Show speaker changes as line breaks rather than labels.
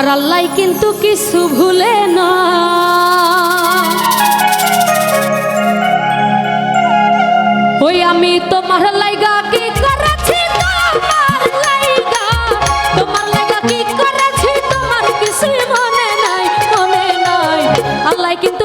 আমার আল্লাহ কিন্তু কিছু ভুলে না। ওই আমি তোমার লাইগা কি করেছি? তোমার লাইগা তোমার লাইগা কি করেছি? তোমার কিছু মনে নাই মনে নাই। আল্লাহ কিন্তু